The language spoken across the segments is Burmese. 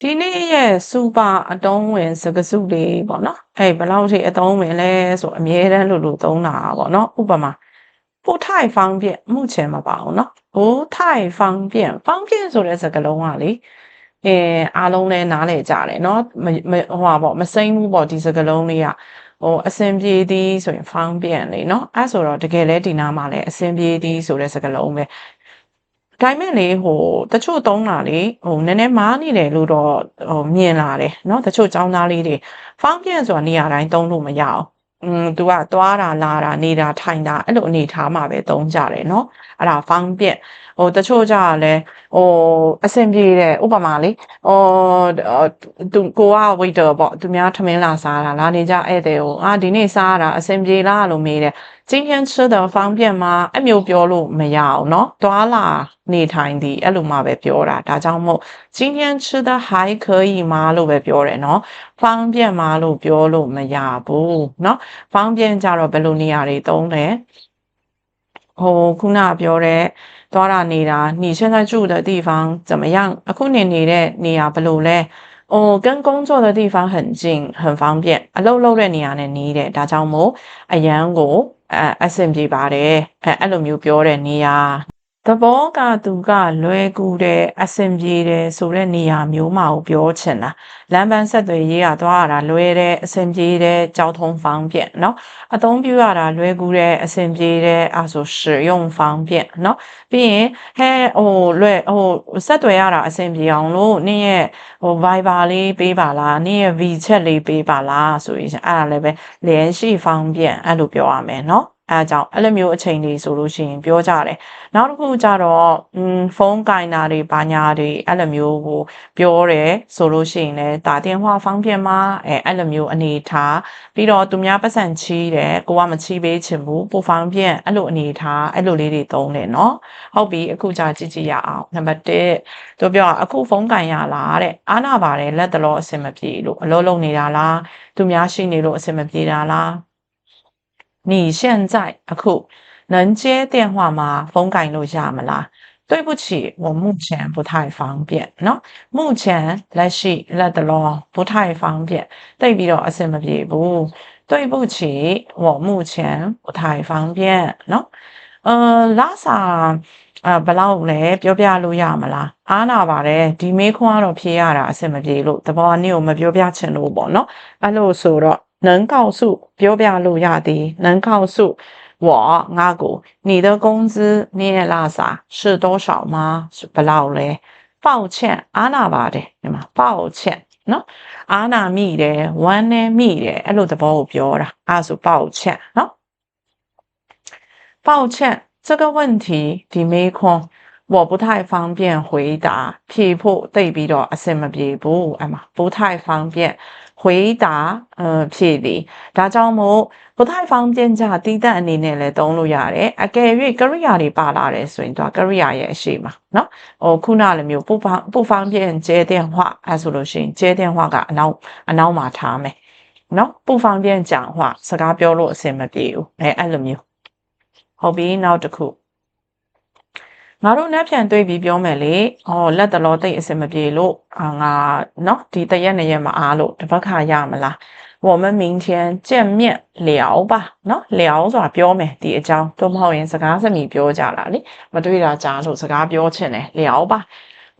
ဒီနေ့ရဲ့စူပါအတုံးဝင်စကားစုလေးပေါ့နော်အဲ့ဘယ်လောက်ထိအတုံးဝင်လဲဆိုအမြဲတမ်းလို့လို့သုံးတာပေါ့နော်ဥပမာ不太方便目前မပါဘူးเนาะ不太方便方便ဆိုတဲ့စကားလုံးကလေအဲအားလုံးလည်းနားလည်ကြတယ်เนาะမမဟိုပါပေါ့မစိမ့်ဘူးပေါ့ဒီစကားလုံးလေးကဟိုအစင်ပြေသည်ဆိုရင်方便လေเนาะအဲဆိုတော့တကယ်လဲဒီနားမှာလည်းအစင်ပြေသည်ဆိုတဲ့စကားလုံးပဲ ဒါပေမဲ့လေဟိုတချို့သုံးတာလေဟိုနည်းနည်းမားနေတယ်လို့တော့ဟိုမြင်လာတယ်เนาะတချို့ចောင်းသားလေးတွေဖောင်းပြန့်ဆိုတာနေရာတိုင်းသုံးလို့မရအောင်อืม तू ကသွားတာလာတာနေတာထိုင်တာအဲ့လိုအနေထားမှာပဲသုံးကြတယ်เนาะအဲ့ဒါဖောင်းပြန့် ဟိုတချို့ကြလဲဟိုအဆင်ပြေတယ်ဥပမာလေဟိုသူကိုက waiter ပေါ့သူများထမင်းလာစားတာလာနေကြဧည့်သည်ကိုအာဒီနေ့စားတာအဆင်ပြေလားလို့မေးတယ်今天吃的方便吗အဲ့မျိုးပြောလို့မရအောင်เนาะသွားလာနေထိုင်သည်အဲ့လိုမှပဲပြောတာဒါကြောင့်မို့今天吃的还可以吗လို့ပဲပြောတယ်เนาะ方便吗လို့ပြောလို့မရဘူးเนาะ方便ကြတော့ဘယ်လိုနေရာတွေသုံးလဲဟိုခုနပြောတဲ့ 多啦你啦，你现在住的地方怎么样？啊，过年你嘞，你啊不如嘞，哦，跟工作的地方很近，很方便。啊，露露嘞，你啊嘞，你嘞，大家有冇？哎呀，我，哎，SMG 八嘞，哎，阿罗苗标嘞，你啊。 ယ်။အဲအဲ့လိုမျိုးပြောတဲ့နေရာသဘောကသူကလွယ်ကူတယ်အဆင်ပြေတယ်ဆိုတဲ့နေရာမျိုးမှာကိုပြောချင်တာလမ်းပန်းဆက်သွယ်ရေးကသွားရတာလွယ်တယ်အဆင်ပြေတယ်交通方便เนาะအသုံးပြုရတာလွယ်ကူတယ်အဆင်ပြေတယ်အဲဆို使用方便เนาะပြီးရင်ဟဲဟိုလွယ်ဟိုဆက်သွယ်ရတာအဆင်ပြေအောင်လို့နင်းရဲ့ဟို Viber လေးပေးပါလားနင်းရဲ့ WeChat လေးပေးပါလားဆိုရင်အဲ့ဒါလည်းပဲ联系方便အဲ့လိုပြောရမယ်เนาะ အဲအကြောင်းအဲ့လိုမျိုးအချိန်တွေဆိုလို့ရှိရင်ပြောကြတယ်နောက်တစ်ခုကျတော့อืมဖုန်းကင်တာတွေဘာညာတွေအဲ့လိုမျိုးကိုပြောတယ်ဆိုလို့ရှိရင်လည်းတာတင်ဟွာဖုန်းပြင်မှာအဲအဲ့လိုမျိုးအနေထားပြီးတော့သူများပတ်စံချီးတယ်ကိုကမချီးပေးချင်ဘူးပိုဖုန်းပြင်အဲ့လိုအနေထားအဲ့လိုလေးတွေသုံးတယ်เนาะဟုတ်ပြီအခုကြာကြည့်ကြည့်ရအောင်နံပါတ်1သူပြောအခုဖုန်းကင်ရလားတဲ့အားနာပါတယ်လက်တလို့အဆင်မပြေလို့အလုံးလုံးနေတာလားသူများရှိနေလို့အဆင်မပြေတာလား 你现在阿酷能接电话吗？风感录一下么啦？对不起，我目前不太方便。喏，目前来西来的咯，不太方便。对比了阿什么比不？对不起，我目前不太方便。喏，呃，拉萨啊，不老来，不要录路下么啦？阿那吧嘞，米库看喽，皮亚啦，阿什么比录的么？你有没不要记录不？喏，阿路嗦了。能告诉标标路亚迪，能告诉我阿古，你的工资你也拉萨是多少吗？是不老嘞？抱歉，阿那瓦的，对吗？抱歉，喏，阿那米的，万那米的，一路都把我标了，阿是抱歉，喏，抱歉，这个问题你没空。我不太方便回答，批破对比到什么地步？哎嘛，不太方便回答，呃，批的，ဒါကြောင့်မို့不太方便ကြတီးတန့်အနေနဲ့လည်းသုံးလို့ရတယ်။အကယ်၍ကရိယာတွေပါလာတယ်ဆိုရင်သူကကရိယာရဲ့အရှိမှာနော်။ဟိုခုနလိုမျိုး不方不方便接电话အဲဆိုလို့ရှိရင်接电话ကအနောက်အနောက်မှာထားမယ်။နော်不方便讲话စကားပြောလို့အဆင်မပြေဘူး။အဲအဲ့လိုမျိုးဟုတ်ပြီနောက်တစ်ခု ငါတို့နှက်ပြန်တွေ့ပြီးပြောမယ်လေ။အော်လက်တလောတိတ်အစင်မပြေလို့အာငါနော်ဒီတရက်နှစ်ရက်မအားလို့တပတ်ခါရမလား။我们明天见面聊吧နော်聊ဆိုတာပြောမယ်ဒီအကြောင်းတို့မဟုတ်ရင်စကားစမိပြောကြတာလေမတွေ့တာကြားလို့စကားပြောချင်တယ်聊吧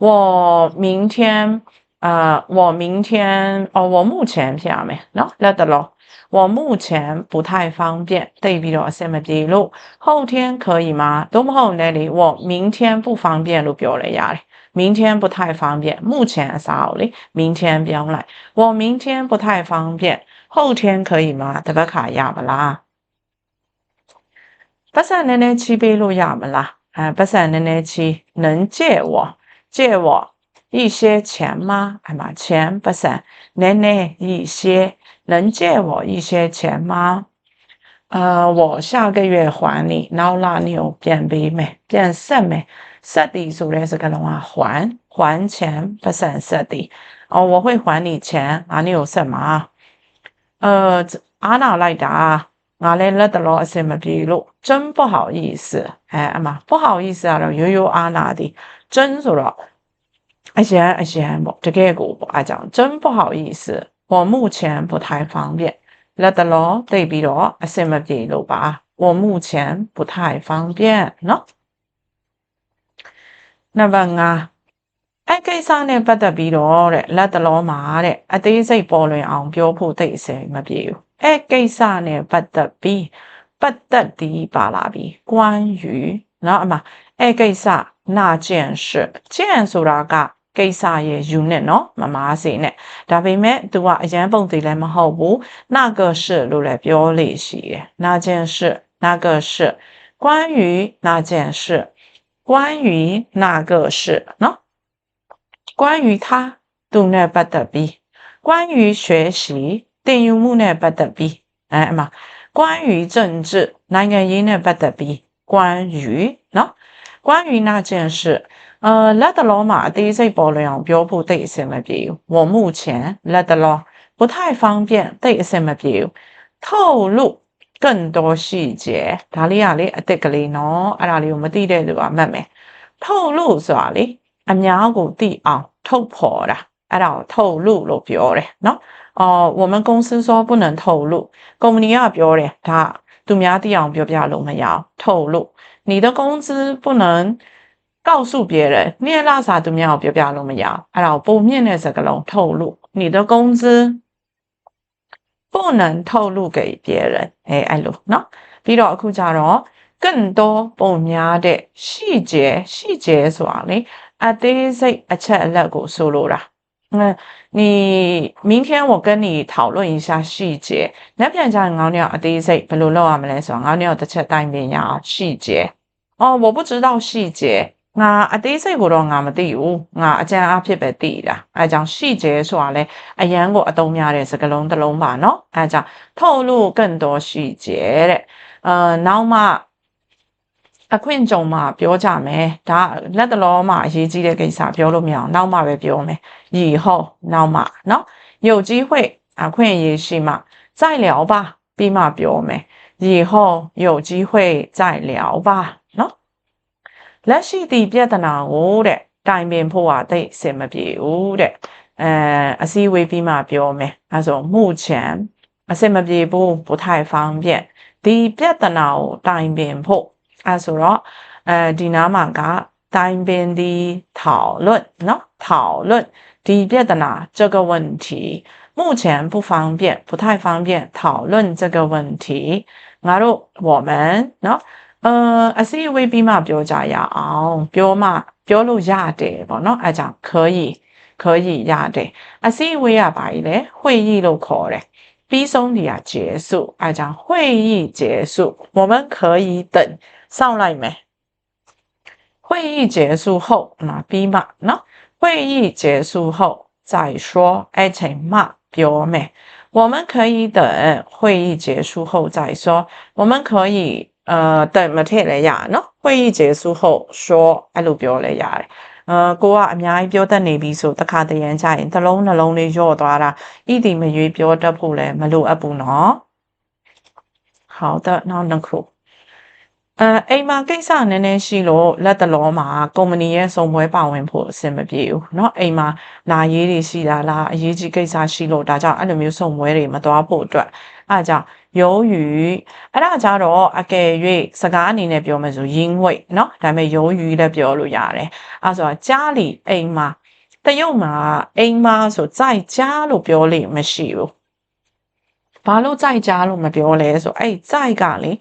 我明天啊我明天哦我目前ဖြစ်ရမယ်နော်လက်တလော 我目前不太方便，对比了下面记录，后天可以吗？多么好里！我明天不方便，录表了呀嘞。明天不太方便，目前少了，明天表来。我明天不太方便，后天可以吗？这个卡也不啦。不是奶奶七杯路也不啦。哎，不是奶奶七，能借我借我一些钱吗？哎妈，钱不是奶奶一些。能借我一些钱吗？呃，我下个月还你。然后，那你有便美吗？变什美？塞的。主以是个的啊，还还钱不算塞的。哦，我会还你钱。啊，你有什么？呃，这安娜来的啊，我来认得罗。什么笔录？真不好意思。哎，啊嘛，不好意思。然后，悠悠阿娜的。真说了。而且，而且，我这个我不爱讲，真不好意思。我目前不太方便。let 对比罗 law 的路吧我目前不太方便 no 那问啊 i 该上呢不得比咯嘞，那得咯嘛 better 昂标 laura let 呢不得比不得的巴拉比关于那嘛 i get 那件事件事那个ကိစ္စရဲ့ unit เนาะမမားစီနဲ့ဒါပေမဲ့ तू ကအရန်ပုံသေးလည်းမဟုတ်ဘူး那个是လို့လည်းပြောလို့ရှိတယ်那件事那个是关于那件事关于那个事เนาะ关于他သူနဲ့ပတ်သက်ပြီး关于学习တင်ယူမှုနဲ့ပတ်သက်ပြီးအဲအမ关于政治နိုင်ငံရေးနဲ့ပတ်သက်ပြီး关于เนาะ关于那件事 呃လက်တလောမှာအသေးစိတ်ပေါ်လွင်အောင်ပြောဖို့တိတ်အဆင်မပြေဘူး我目前လက်တလော不太方便တိတ်အဆင်မပြေဘူး透露更多细节ဒါလေးကလေအစ်စ်ကလေးနော်အဲ့ဒါလေးကိုမသိတဲ့လူကမှတ်မယ်透露ဆိုတာလေအများကိုသိအောင်ထုတ်ဖော်တာအဲ့ဒါကို透露လို့ပြောတယ်နော်အော်我们公司说不能透露ကုမ္ပဏီကပြောတယ်ဒါသူများသိအောင်ပြောပြလို့မရအောင်透露你的工资不能 告诉别人你也拉萨都没有ပြောပြလို့မရအောင်အဲ့ဒါကိုပုံမြင့်တဲ့စကားလုံး透露你的工资不能透露给别人အဲအဲ့လိုเนาะပြီးတော့အခုကြတော့更多ပုံများတဲ့细节细节ဆိုတာလေအသေးစိတ်အချက်အလက်ကိုဆိုလိုတာ嗯，你明天我跟你讨论一下细节。那边讲我鸟第一岁不如漏啊没来说，我鸟的车单边呀细节。哦，我不知道细节。 ငါအသေးစိတ်ကိုတော့ငါမသိဘူးငါအကြံအဖြစ်ပဲသိတာအဲကြောင့်ရှိကျဲဆိုတာလဲအရန်ကိုအသုံးများတဲ့စကားလုံးတစ်လုံးပါเนาะအဲကြောင့်透露更多细节တဲ့အာနောက်မှအခွင့်ကြုံမှာပြောကြမယ်ဒါလက်တလောမှာအရေးကြီးတဲ့ကိစ္စပြောလို့မရအောင်နောက်မှပဲပြောမယ်以后နောက်မှเนาะ有机会အခွင့်အရေးရှိမှ再聊吧ပြီးမှပြောမယ်以后有机会再聊吧เนาะ လက်ရှိဒီပြဿနာကိုတဲ့တိုင်ပင်ဖို့ဟာတိတ်အဆင်မပြေဘူးတဲ့အဲအစည်းအဝေးပြီးမှပြောမယ်အဲဆို目前အဆင်မပြေဘူး不太方便ဒီပြဿနာကိုတိုင်ပင်ဖို့အဲဆိုတော့အဲဒီနားမှာကတိုင်ပင်ဒီ讨论เนาะ讨论ဒီပြဿနာ这个问题目前不方便不太方便讨论这个问题ငါတို့我们เ 呃，A we B 嘛，比较在也哦，表较嘛比较录下的，不喏，A 讲可以可以下的，A C V 也白嘞，会议录课嘞，B 送你啊结束，A 讲会议结束，我们可以等上来没？会议结束后，那 B 嘛，喏，会议结束后再说，A 请嘛，B 没，我们可以等会议结束后再说，我们可以。အာတက်မထည့်လည်းရနော်会议结束后说အဲ့လိုပြောလည်းရတယ်အာကိုကအများကြီးပြောတတ်နေပြီဆိုတခါတရံကြရင်သလုံးနှလုံးလေးရော့သွားတာဣတိမရွေးပြောတတ်ဖို့လည်းမလိုအပ်ဘူးနော်好的နောက်တစ်ခု အဲအိမ်မှာကိစ္စနည်းနည်းရှိလို့လက်တလောမှာကုမ္ပဏီရဲ့စုံပွဲပါဝင်ဖို့အဆင်မပြေဘူးเนาะအိမ်မှာလာရေးတွေရှိတာလားအရေးကြီးကိစ္စရှိလို့ဒါကြောင့်အဲ့လိုမျိုးစုံပွဲတွေမသွားဖို့အတွက်အဲ့ကြောင့်ယောယူအဲ့ဒါကြတော့အကယ်၍စကားအနေနဲ့ပြောမယ်ဆိုရင်းဝိတ်เนาะဒါပေမဲ့ယောယူလည်းပြောလို့ရတယ်အဲ့ဆိုကြားလီအိမ်မှာတရုတ်မှာအိမ်မှာဆိုကြိုက်ကြားလို့ပြောလို့မရှိဘူးဘာလို့ကြိုက်ကြားလို့မပြောလဲဆိုအဲ့ကြိုက်ကလေ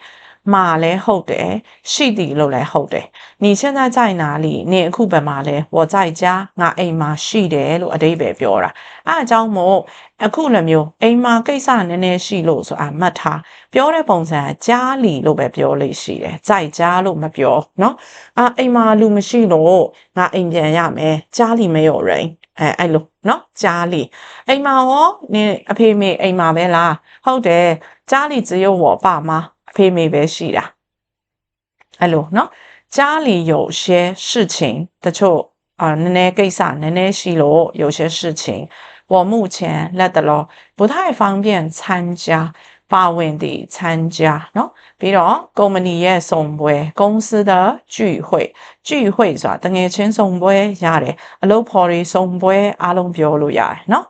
马嘞后的，是的路来后的。你现在在哪里？你အခုဘယ်မှာလဲ我在家ငါအိမ်မှာရှိတယ်လို့အတိပယ်ပြောတာအဲအကြောင်းမို့အခုလိုမျိုးအိမ်မှာကိစ္စနည်းနည်းရှိလို့ဆိုတာမှတ်ထားပြောတဲ့ပုံစံကကြားလီလို့ပဲပြောလို့ရှိတယ်ကြိုက်ကြားလို့မပြောเนาะအာအိမ်မှာလူမရှိလို့ငါအိမ်ပြန်ရမယ်ကြားလီမ有人အဲအဲ့လိုเนาะကြားလီအိမ်မှာရောနင်အဖေမေအိမ်မှာပဲလားဟုတ်တယ်ကြားလီ只有我爸妈 အဖေမေပဲရှိတာအဲ့လိုเนาะ家里有些事情တချို့啊နည်းနည်းကိစ္စနည်းနည်းရှိလို့有些事情我目前လက်တလော不太方便参加 ပါဝင်သည့်参加เนาะပြီးတော့ကုမ္ပဏီရဲ့စုံပွဲ公司的聚会聚会ဆိုတာတငယ်ချင်းစုံပွဲရတယ်အလုပ်ဖော်တွေစုံပွဲအားလုံးပြောလို့ရတယ်เนาะ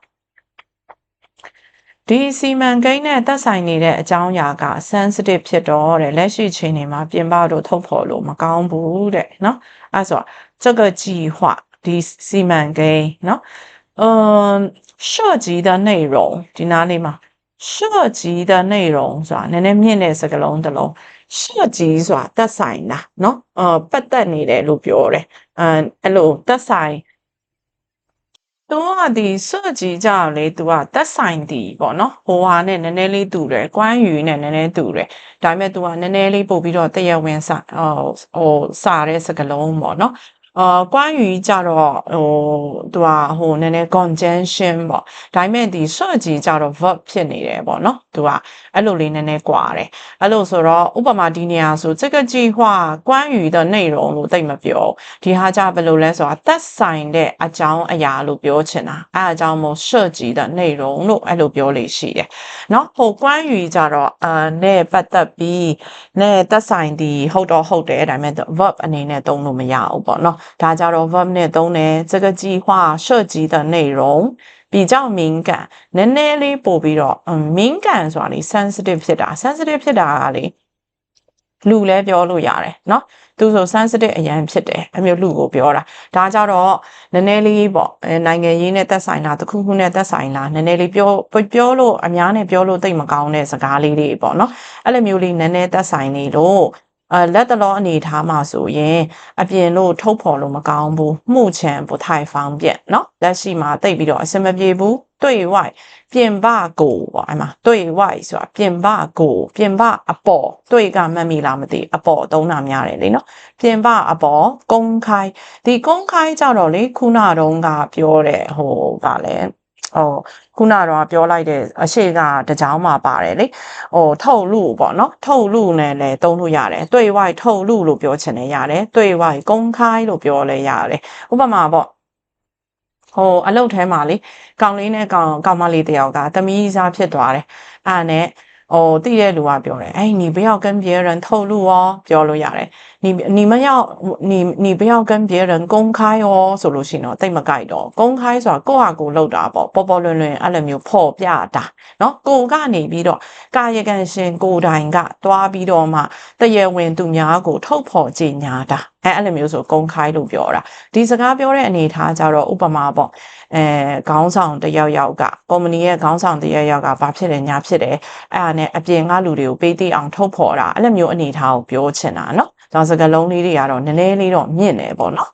ဒီစီမံကိန်းနဲ့သက်ဆိုင်နေတဲ့အကြောင်းအရာက sensitive ဖြစ်တော့တဲ့လက်ရှိချိန်နေမှာပြင်ပတို့ထုတ်ဖော်လို့မကောင်းဘူးတဲ့เนาะအဲဆို这个计划ဒီစီမံကိန်းเนาะ嗯涉及的内容ဒီနားလေးမှာ涉及的内容ဆိုတာနည်းနည်းမြင့်တဲ့စကားလုံးတစ်လုံး涉及ဆိုတာသက်ဆိုင်တာเนาะအာပတ်သက်နေတယ်လို့ပြောတယ်အဲအဲ့လိုသက်ဆိုင် သူကဒီ设计ကြလေ तू ကသက်ဆိုင်တီပေါ့နော်ဟိုဟာနဲ့နည်းနည်းလေးတူတယ်ကွမ်းယူနဲ့နည်းနည်းတူတယ်ဒါပေမဲ့ तू ကနည်းနည်းလေးပို့ပြီးတော့တရဝင်စဟိုဟိုစာတဲ့စကားလုံးပေါ့နော် 呃，关于叫做哦，对吧？吼，那那 conjunction 啵，ဒါပေမဲ့ဒီ search ကြီး叫做 verb ဖြစ်နေတယ်ပေါ့နော်။ तू อ่ะအဲ့လိုလေးနည်းနည်းကွာတယ်။အဲ့လိုဆိုတော့ဥပမာဒီနေရာဆို这个计划关于的内容လို့တိတ်မပြော။ဒီဟာကြဘယ်လိုလဲဆိုတာသက်ဆိုင်တဲ့အကြောင်းအရာလို့ပြောချင်တာ။အဲ့အကြောင်းမို့ search ကြီး的内容လို့အဲ့လိုပြောလို့ရှိတယ်။နော်ဟို关于ကြတော့အာနဲ့ပတ်သက်ပြီးနဲ့သက်ဆိုင်ဒီဟုတ်တော့ဟုတ်တယ်ဒါပေမဲ့ verb အနေနဲ့သုံးလို့မရဘူးပေါ့နော်။ဒါကြတော့ verb နဲ့သုံးတယ်这个计划涉及的内容比较敏感နည်းနည်းလေးပို့ပြီးတော့敏感ဆိုတာလေ sensitive ဖြစ်တာ sensitive ဖြစ်တာကလေလူလဲပြောလို့ရတယ်เนาะသူဆို sensitive အရန်ဖြစ်တယ်အမျိုးလူကိုပြောတာဒါကြတော့နည်းနည်းလေးပေါ့အဲနိုင်ငံရေးနဲ့သက်ဆိုင်တာတစ်ခုခုနဲ့သက်ဆိုင်တာနည်းနည်းလေးပြောပြောလို့အများနဲ့ပြောလို့သိမကောင်းတဲ့စကားလေးတွေပေါ့เนาะအဲ့လိုမျိုးလေးနည်းနည်းသက်ဆိုင်နေလို့ 呃，来得了你他嘛属于啊边路突破路嘛讲不，目前不太方便喏。但是嘛，对比了什么别不对外变把股哎嘛，对外是吧？变把股变把阿宝对干么咪啦么的阿宝都那么样的喏，变把阿宝公开，的公开叫到你苦那东家表嘞，好吧嘞。 ဟိုခုနတော့ပြောလိုက်တဲ့အရှိကတကြောင်မှပါတယ်လေဟိုထုတ်လူပေါ့နော်ထုတ်လူနဲ့လည်းသုံးလို့ရတယ်တွေ့ဝိုက်ထုတ်လူလို့ပြောချင်တယ်ရတယ်တွေ့ဝိုက်ကုန်းခိုင်းလို့ပြောလဲရတယ်ဥပမာပေါ့ဟိုအလုတ်ထဲမှာလေကောင်လေးနဲ့ကောင်ကောင်မလေးတယောက်ကသမီးစားဖြစ်သွားတယ်အဲ့နဲ့ဟိုတိတဲ့လူကပြောတယ်အဲ့ဒီဘယောက်ကံပြေရန်ထုတ်လို့ရောပြောလို့ရတယ် 你你们要你你不要跟别人公开哦，ဆိုလို့ရှိရင်တော့တိတ်မကြိုက်တော့公开ဆိုတာကိုယ့်ဟာကိုယ်လောက်တာပေါ့ပေါ်ပေါ်လွင်လွင်အဲ့လိုမျိုးဖော်ပြတာเนาะကိုကနေပြီးတော့ကာယကံရှင်ကိုယ်တိုင်ကတွားပြီးတော့မှတရဝင်သူများကိုထုတ်ဖော်ကြေညာတာအဲအဲ့လိုမျိုးဆို公开လို့ပြောတာဒီစကားပြောတဲ့အနေထားကြတော့ဥပမာပေါ့အဲခေါင်းဆောင်တယောက်ယောက်ကကုမ္ပဏီရဲ့ခေါင်းဆောင်တယောက်ယောက်ကဘာဖြစ်တယ်ညာဖြစ်တယ်အဲ့ဒါနဲ့အပြင်ကလူတွေကိုပေးသိအောင်ထုတ်ဖော်တာအဲ့လိုမျိုးအနေထားကိုပြောချင်တာเนาะ ဒါစကားလုံးလေးတွေကတော့နည်းနည်းလေးတော့မြင့်တယ်ပေါ့နော်